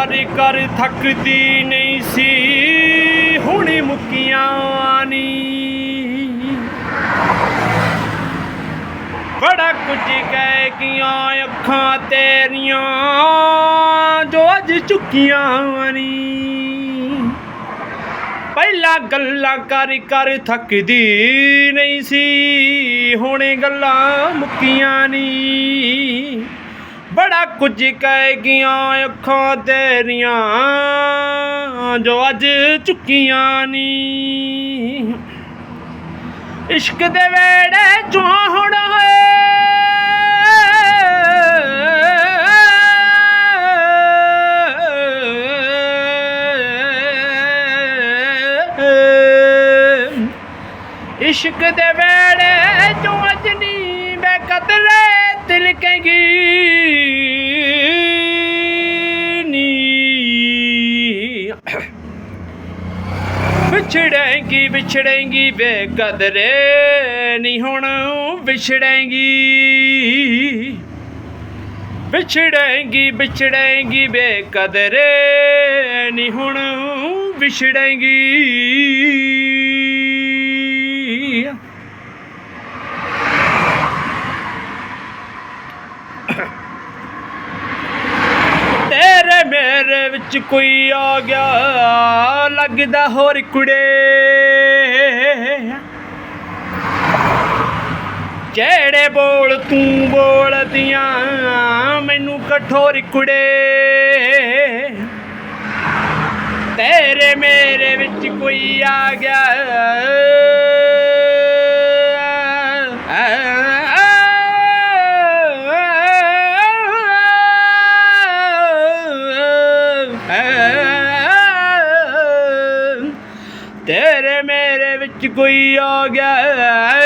ਕਰ ਕਰ ਥੱਕਦੀ ਨਹੀਂ ਸੀ, ਹੁਣੇ ਮੁੱਕੀਆਂ ਨੀ। ਬੜਾ ਕੁਝ ਕਹਿ ਗਈਆਂ ਅੱਖਾਂ ਤੇਰੀਆਂ, ਜੋ ਅੱਜ ਚੁੱਕੀਆਂ ਨੀ। ਪਹਿਲਾਂ ਗੱਲਾਂ ਕਰ ਕਰ ਥੱਕਦੀ ਨਹੀਂ ਸੀ, ਹੁਣੇ ਗੱਲਾਂ ਮੁੱਕੀਆਂ ਨੀ। ਬੜਾ ਕੁਝ ਕਹਿ ਗਈਆਂ ਅੱਖਾਂ ਤੇਰੀਆਂ, ਜੋ ਅੱਜ ਚੁੱਕੀਆਂ ਨੀ। ਇਸ਼ਕ ਦੇ ਵੇੜੇ ਚੋਂ ਹੁਣ ਇਸ਼ਕ ਦੇ ਵੇੜੇ ਚੋਂ ਅਜਨੀ ਬੇਕਦਰੇ ਤਿਲਕੇਗੀ ਨੀ। ਵਿਛੜੇਂਗੀ ਵਿਛੜੇਂਗੀ ਬੇਕਦਰੇ ਨਹੀਂ ਹੁਣ ਵਿਛੜੇਂਗੀ। ਵਿਛੜੇਂਗੀ ਵਿਛੜੇਂਗੀ ਬੇਕਦਰੇ ਨਹੀਂ ਹੁਣ ਵਿਛੜੇਂਗੀ ਤੇਰੇ ਮੇਰੇ ਵਿੱਚ ਕੋਈ ਆ ਗਿਆ, ਲੱਗਦਾ ਹੋਰ ਕੁੜੇ। ਜਿਹੜੇ ਬੋਲ ਤੂੰ ਬੋਲਦੀਆਂ, ਮੈਨੂੰ ਕਠੋਰ ਕੁੜੇ। ਤੇਰੇ ਮੇਰੇ ਵਿੱਚ ਕੋਈ ਆ ਗਿਆ ਵਿੱਚ ਕੋਈ ਆ ਗਿਆ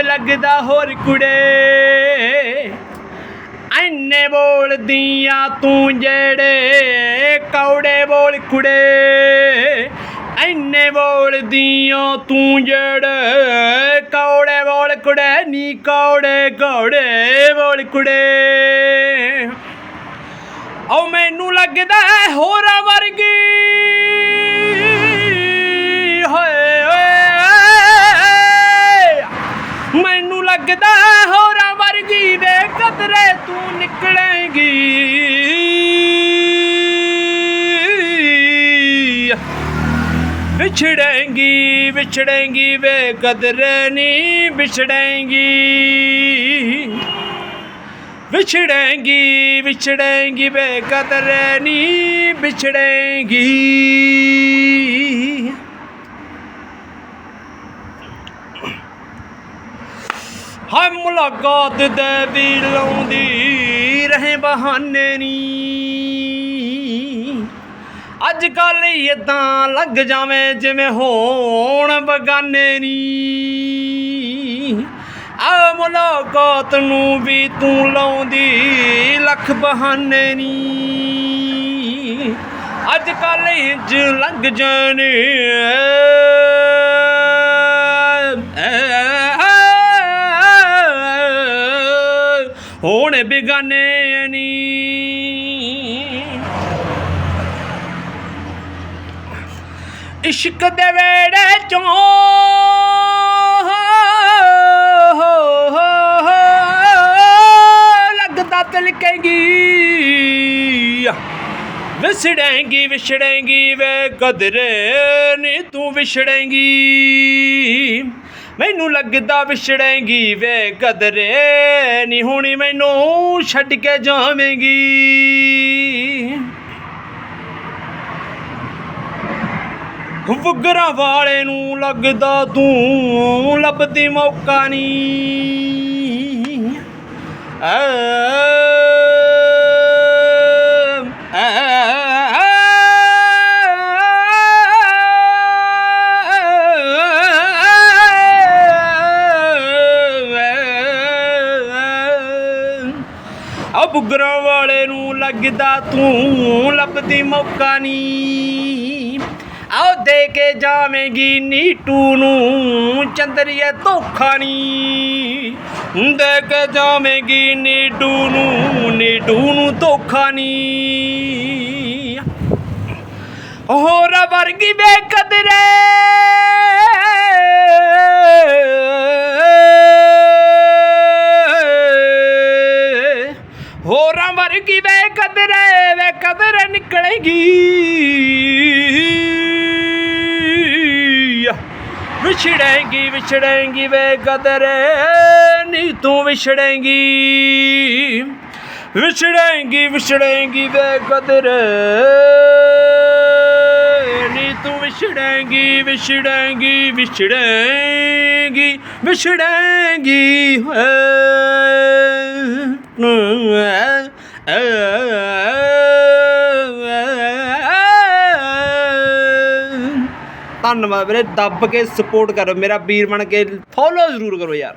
ਲੱਗਦਾ ਹੋਰ ਕੁੜੇ। ਐਨੇ ਬੋਲਦੀਆਂ ਤੂੰ ਜਿਹੜੇ, ਕੌੜੇ ਬੋਲ ਕੁੜੇ। ਐਨੇ ਬੋਲਦੀਆਂ ਤੂੰ ਜਿਹੜੇ, ਕੌੜੇ ਬੋਲ ਕੁੜੇ, ਨੀ ਕੌੜੇ ਕੌੜੇ ਬੋਲ ਕੁੜੇ। ਉਹ ਮੈਨੂੰ ਲੱਗਦਾ ਹੋਰਾਂ ਵਰਗੀ ਤੂੰ ਨਿਕਲੇਂਗੀ। ਵਿਛੜੇਂਗੀ ਵਿਛੜੇਂਗੀ ਵੇ ਕਦਰ ਨਹੀਂ ਵਿਛੜੇਂਗੀ। ਵਿਛੜੇਂਗੀ ਵਿਛੜੇਂਗੀ ਵੇ ਕਦਰ ਨਹੀਂ ਵਿਛੜੇਂਗੀ। ਹਾਂ ਮੁਲਾਕਾਤ ਦੇ ਵੀ ਲਾਉਂਦੀ ਰਹੇ ਬਹਾਨੇ ਨੀ। ਅੱਜ ਕੱਲ ਇਦਾਂ ਲੱਗ ਜਾਵੇਂ ਜਿਵੇਂ ਹੋਣ ਬਗਾਨੇ ਨੀ। ਆ ਮੁਲਾਕਾਤ ਨੂੰ ਵੀ ਤੂੰ ਲਾਉਂਦੀ ਲੱਖ ਬਹਾਨੇ ਨੀ। ਅੱਜ ਕੱਲ ਇੰਜ ਲੰਘ ਜਾਣੇ। ਹੁਣ ਬਿਗਾਨੇ ਨੀ। ਇਸ਼ਕ ਦੇ ਵੇੜੇ ਚੋਂ ਲੱਗਦਾ ਤਿਲਕੇਗੀ, ਵਿਛੜੇਗੀ, ਵਿਛੜੇਂਗੀ ਵੇ ਕਦਰੇ ਨੀ ਤੂੰ ਵਿਛੜੇਗੀ। ਮੈਨੂੰ ਲੱਗਦਾ ਵਿਛੜੇਂਗੀ ਵੇ ਕਦਰੇ। ਨੀ ਹੁਣੀ ਮੈਨੂੰ ਛੱਡ ਕੇ ਜਾਵੇਂਗੀ। ਵੁਗਰਾਂ ਵਾਲੇ ਨੂੰ ਲੱਗਦਾ ਤੂੰ ਲੱਭਦੀ ਮੌਕਾ ਨਹੀਂ ਆ ਆ ਵਾਲੇ ਨੂੰ ਲੱਗਦਾ ਤੂੰ ਲੱਭਦੀ ਮੌਕਾ ਨਹੀਂ। ਆਓ ਦੇ ਕੇ ਜਾਵੇਂਗੀ ਨੀਟੂ ਨੂੰ, ਚੰਦਰੀਏ ਧੋਖਾ ਨਹੀਂ। ਦੇ ਕੇ ਜਾਵੇਂਗੀ ਨੀਟੂ ਨੂੰ ਨੀਟੂ ਨੂੰ ਧੋਖਾ ਨਹੀਂ। ਹੋਰ ਵਰਗੀ ਬੇਕਦਰੇ ਹੋਰਾਂ ਵਰਗੀ ਬੇਕਦਰੇ ਵੇ ਕਦਰ ਨਿਕਲੇਗੀ। ਵਿਛੜੇਂਗੀ ਵਿਛੜੇਂਗੀ ਵੇ ਕਦਰ, ਨੀ ਤੂੰ ਵਿਛੜੇਂਗੀ। ਵਿਛੜੇਂਗੀ ਵਿਛੜੇਂਗੀ ਵੇ ਕਦਰ, ਨੀ ਤੂੰ ਵਿਛੜੇਂਗੀ ਵਿਛੜੇਂਗੀ ਵਿਛੜੇਂਗੀ ਵਿਛੜੇਂਗੀ ਧੰਨਵਾਦ ਵੀਰੇ ਦੱਬ ਕੇ ਸਪੋਰਟ ਕਰੋ। ਮੇਰਾ ਵੀਰ ਬਣ ਕੇ ਫੋਲੋ ਜ਼ਰੂਰ ਕਰੋ ਯਾਰ।